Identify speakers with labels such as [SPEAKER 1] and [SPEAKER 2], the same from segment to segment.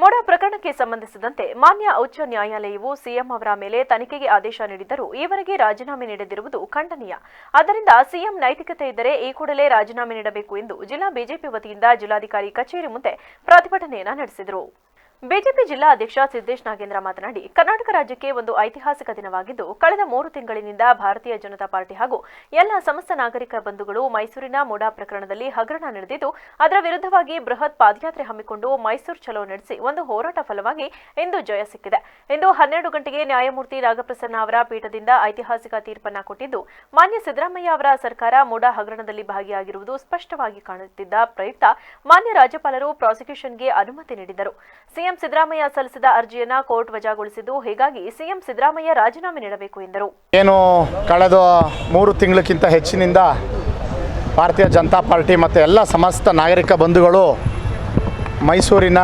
[SPEAKER 1] ಮೊಡ ಪ್ರಕರಣಕ್ಕೆ ಸಂಬಂಧಿಸಿದಂತೆ ಮಾನ್ಯ ಉಚ್ಚ ನ್ಯಾಯಾಲಯವು ಸಿಎಂ ಅವರ ಮೇಲೆ ತನಿಖೆಗೆ ಆದೇಶ ನೀಡಿದ್ದರೂ ಈವರೆಗೆ ರಾಜೀನಾಮೆ ನೀಡದಿರುವುದು ಖಂಡನೀಯ. ಆದ್ದರಿಂದ ಸಿಎಂ ನೈತಿಕತೆ ಇದ್ದರೆ ಈ ಕೂಡಲೇ ರಾಜೀನಾಮೆ ನೀಡಬೇಕು ಎಂದು ಜಿಲ್ಲಾ ಬಿಜೆಪಿ ವತಿಯಿಂದ ಜಿಲ್ಲಾಧಿಕಾರಿ ಕಚೇರಿ ಮುಂದೆ ಪ್ರತಿಭಟನೆಯನ್ನ ನಡೆಸಿದರು. ಬಿಜೆಪಿ ಜಿಲ್ಲಾ ಅಧ್ಯಕ್ಷ ಸಿದ್ದೇಶ್ ನಾಗೇಂದ್ರ ಮಾತನಾಡಿ, ಕರ್ನಾಟಕ ರಾಜ್ಯಕ್ಕೆ ಒಂದು ಐತಿಹಾಸಿಕ ದಿನವಾಗಿದ್ದು, ಕಳೆದ ಮೂರು ತಿಂಗಳಿನಿಂದ ಭಾರತೀಯ ಜನತಾ ಪಾರ್ಟಿ ಹಾಗೂ ಎಲ್ಲ ಸಮಸ್ತ ನಾಗರಿಕ ಬಂಧುಗಳು ಮೈಸೂರಿನ ಮುಡಾ ಪ್ರಕರಣದಲ್ಲಿ ಹಗರಣ ನಡೆದಿದ್ದು, ಅದರ ವಿರುದ್ಧವಾಗಿ ಬೃಹತ್ ಪಾದಯಾತ್ರೆ ಹಮ್ಮಿಕೊಂಡು ಮೈಸೂರು ಚಲೋ ನಡೆಸಿ ಒಂದು ಹೋರಾಟ ಫಲವಾಗಿ ಇಂದು ಜಯ ಸಿಕ್ಕಿದೆ. ಇಂದು ಹನ್ನೆರಡು ಗಂಟೆಗೆ ನ್ಯಾಯಮೂರ್ತಿ ನಾಗಪ್ರಸನ್ನ ಅವರ ಪೀಠದಿಂದ ಐತಿಹಾಸಿಕ ತೀರ್ಪನ್ನ ಕೊಟ್ಟಿದ್ದು, ಮಾನ್ಯ ಸಿದ್ದರಾಮಯ್ಯ ಅವರ ಸರ್ಕಾರ ಮುಡಾ ಹಗರಣದಲ್ಲಿ ಭಾಗಿಯಾಗಿರುವುದು ಸ್ಪಷ್ಟವಾಗಿ ಕಾಣುತ್ತಿದ್ದ ಪ್ರಯುಕ್ತ, ಮಾನ್ಯ ರಾಜ್ಯಪಾಲರು ಪ್ರಾಸಿಕ್ಯೂಷನ್ಗೆ ಅನುಮತಿ ನೀಡಿದರು ಸಿಎಂ ಸಿದ್ದರಾಮಯ್ಯ ಸಲ್ಲಿಸಿದ ಅರ್ಜಿಯನ್ನ ಕೋರ್ಟ್ ವಜಾಗೊಳಿಸಿದ್ದು, ಹೀಗಾಗಿ ಸಿಎಂ ಸಿದ್ದರಾಮಯ್ಯ ರಾಜೀನಾಮೆ ನೀಡಬೇಕು ಎಂದರು.
[SPEAKER 2] ಏನು ಕಳೆದ ಮೂರು ತಿಂಗಳಕ್ಕಿಂತ ಹೆಚ್ಚಿನಿಂದ ಭಾರತೀಯ ಜನತಾ ಪಾರ್ಟಿ ಮತ್ತು ಎಲ್ಲ ಸಮಸ್ತ ನಾಗರಿಕ ಬಂಧುಗಳು ಮೈಸೂರಿನ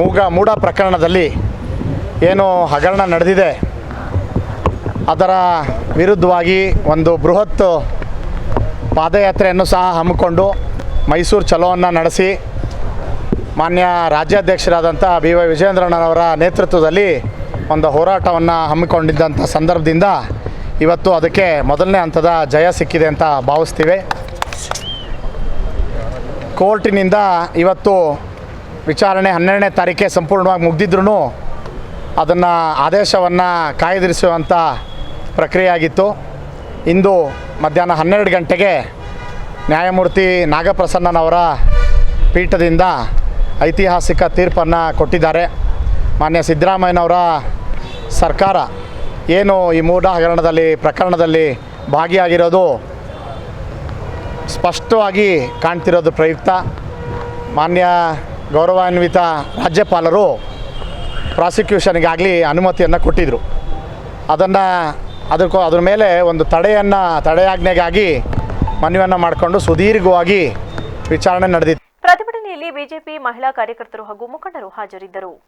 [SPEAKER 2] ಮೂಗ ಮೂಡ ಪ್ರಕರಣದಲ್ಲಿ ಏನು ಹಗರಣ ನಡೆದಿದೆ. ಅದರ ವಿರುದ್ಧವಾಗಿ ಒಂದು ಬೃಹತ್ ಪಾದಯಾತ್ರೆಯನ್ನು ಸಹ ಹಮ್ಮಿಕೊಂಡು ಮೈಸೂರು ಚಲೋವನ್ನು ನಡೆಸಿ ಮಾನ್ಯ ರಾಜ್ಯಾಧ್ಯಕ್ಷರಾದಂಥ ಬಿ ವೈ ವಿಜಯೇಂದ್ರಣ್ಣನವರ ನೇತೃತ್ವದಲ್ಲಿ ಒಂದು ಹೋರಾಟವನ್ನು ಹಮ್ಮಿಕೊಂಡಿದ್ದಂಥ ಸಂದರ್ಭದಿಂದ ಇವತ್ತು ಅದಕ್ಕೆ ಮೊದಲನೇ ಹಂತದ ಜಯ ಸಿಕ್ಕಿದೆ ಅಂತ ಭಾವಿಸ್ತೀವಿ. ಕೋರ್ಟಿನಿಂದ ಇವತ್ತು ವಿಚಾರಣೆ ಹನ್ನೆರಡನೇ ತಾರೀಕೆ ಸಂಪೂರ್ಣವಾಗಿ ಮುಗ್ದಿದ್ರೂ ಅದನ್ನು ಆದೇಶವನ್ನು ಕಾಯ್ದಿರಿಸುವಂಥ ಪ್ರಕ್ರಿಯೆಯಾಗಿತ್ತು. ಇಂದು ಮಧ್ಯಾಹ್ನ ಹನ್ನೆರಡು ಗಂಟೆಗೆ ನ್ಯಾಯಮೂರ್ತಿ ನಾಗಪ್ರಸನ್ನನವರ ಪೀಠದಿಂದ ಐತಿಹಾಸಿಕ ತೀರ್ಪನ್ನು ಕೊಟ್ಟಿದ್ದಾರೆ. ಮಾನ್ಯ ಸಿದ್ದರಾಮಯ್ಯನವರ ಸರ್ಕಾರ ಏನು ಈ ಮೂಢ ಹಗರಣದಲ್ಲಿ ಪ್ರಕರಣದಲ್ಲಿ ಭಾಗಿಯಾಗಿರೋದು ಸ್ಪಷ್ಟವಾಗಿ ಕಾಣ್ತಿರೋದು ಪ್ರಯುಕ್ತ. ಮಾನ್ಯ ಗೌರವಾನ್ವಿತ ರಾಜ್ಯಪಾಲರು ಪ್ರಾಸಿಕ್ಯೂಷನ್ಗಾಗಲಿ ಅನುಮತಿಯನ್ನು ಕೊಟ್ಟಿದ್ದರು ಅದನ್ನು ಅದಕ್ಕೂ ಅದ್ರ ಮೇಲೆ ಒಂದು ತಡೆಯನ್ನು, ತಡೆಯಾಜ್ಞೆಗಾಗಿ ಮನವಿಯನ್ನು ಮಾಡಿಕೊಂಡು ಸುದೀರ್ಘವಾಗಿ ವಿಚಾರಣೆ ನಡೆದಿತ್ತು.
[SPEAKER 1] ಪ್ರತಿಭಟನೆಯಲ್ಲಿ ಬಿಜೆಪಿ ಮಹಿಳಾ ಕಾರ್ಯಕರ್ತರು ಹಾಗೂ ಮುಖಂಡರು ಹಾಜರಿದ್ದರು.